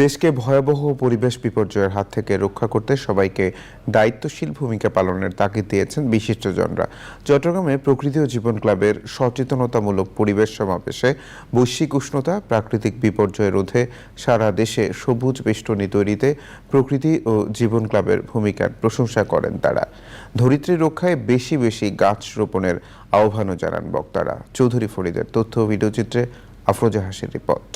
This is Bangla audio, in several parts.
দেশকে ভয়াবহ পরিবেশ বিপর্যয়ের হাত থেকে রক্ষা করতে সবাইকে দায়িত্বশীল ভূমিকা পালনের তাগিদ দিয়েছেন বিশিষ্টজনরা। চট্টগ্রামে প্রকৃতি ও জীবন ক্লাবের সচেতনতামূলক পরিবেশ সমাবেশে বৈশ্বিক উষ্ণতা, প্রাকৃতিক বিপর্যয় রোধে সারা দেশে সবুজ বেষ্টনী তৈরিতে প্রকৃতি ও জীবন ক্লাবের ভূমিকার প্রশংসা করেন তারা। ধরিত্রী রক্ষায় বেশি বেশি গাছ রোপণের আহ্বানও জানান বক্তারা। চৌধুরী ফরিদের তথ্য ভিডিওচিত্রে আফরোজা হাসির রিপোর্ট।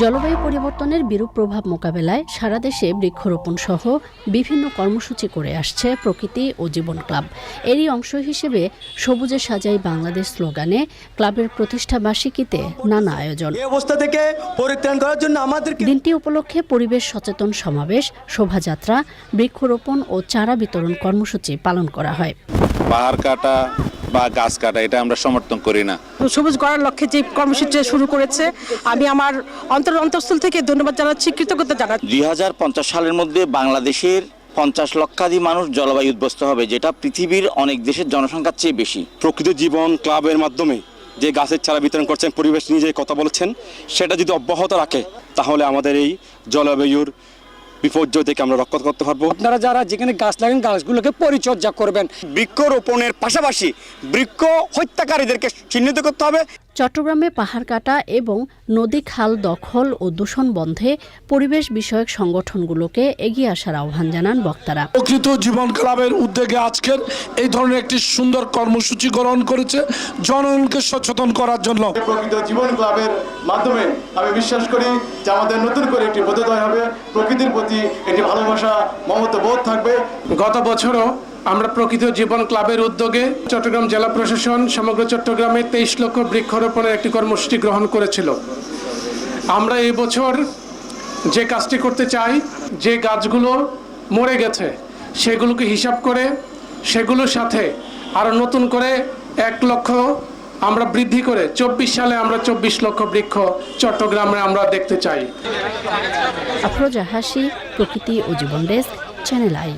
জলবায়ু পরিবর্তনের বিরূপ প্রভাব মোকাবেলায় সারা দেশে বৃক্ষরোপণ সহ বিভিন্ন কর্মসূচি করে আসছে প্রকৃতি ও জীবন ক্লাব। এরই অংশ হিসেবে সবুজে সাজাই বাংলাদেশ স্লোগানে ক্লাবের প্রতিষ্ঠা বার্ষিকীতে নানা আয়োজন। অবস্থা থেকে পরিত্রাণ করার জন্য আমাদেরকে দিনটি উপলক্ষে পরিবেশ সচেতন সমাবেশ শোভাযাত্রা বৃক্ষরোপণ ও চারা বিতরণ কর্মসূচি পালন করা হয়। পাহাড় কাটা বা গাছ কাটা এটা আমরা সমর্থন করি না। সবুজ করার লক্ষ্যে যে কর্মসূচি শুরু করেছে আমি আমার অন্তর অন্তঃস্থল থেকে ধন্যবাদ জানাচ্ছি কৃতজ্ঞতা জানাচ্ছি। দু হাজার পঞ্চাশ সালের মধ্যে বাংলাদেশের পঞ্চাশ লক্ষাধিক মানুষ জলবায়ু উদ্বস্ত হবে যেটা পৃথিবীর অনেক দেশের জনসংখ্যার চেয়ে বেশি। প্রকৃত জীবন ক্লাবের মাধ্যমে যে গাছের চারা বিতরণ করছেন পরিবেশ নিয়ে যে কথা বলেছেন সেটা যদি অব্যাহত রাখে তাহলে আমাদের এই জলবায়ুর বিপর্যয় থেকে আমরা রক্ষা করতে পারব। আপনারা যারা যেখানে গাছ লাগান গাছগুলোকে পরিচর্যা করবেন। বৃক্ষ রোপণের পাশাপাশি বৃক্ষ হত্যাকারীদেরকে চিহ্নিত করতে হবে। চট্টগ্রামে পাহাড় কাটা এবং নদী খাল দখল ও দূষণ বন্ধে পরিবেশ বিষয়ক সংগঠনগুলোকে এগিয়ে আসার আহ্বান জানান বক্তারা। প্রকৃত জীবন ক্লাবের উদ্যোগে আজকের এই ধরনের একটি সুন্দর কর্মসূচি গ্রহণ করেছে জনগণকে সচেতন করার জন্য। প্রকৃত জীবন ক্লাবের মাধ্যমে আমি বিশ্বাস করি যে আমাদের নতুন করে একটি বোধোদয় হবে। প্রকৃতির প্রতি একটি ভালোবাসা মমতা বোধ থাকবে। গত বছরও আমরা প্রকৃত জীবন ক্লাবের উদ্যোগে চট্টগ্রাম জেলা প্রশাসন সমগ্র চট্টগ্রামে তেইশ লক্ষ বৃক্ষরোপণের একটি কর্মসূচি গ্রহণ করেছিল। আমরা এই বছর যে কাজটি করতে চাই, যে গাছগুলো মরে গেছে, সেগুলোকে হিসাব করে সেগুলোর সাথে আরও নতুন করে এক লক্ষ আমরা বৃদ্ধি করে চব্বিশ সালে আমরা চব্বিশ লক্ষ বৃক্ষ চট্টগ্রামে আমরা দেখতে চাই। আফরোজা হাসি, প্রকৃতি ও জীবন ডেস্ক, চ্যানেল আই।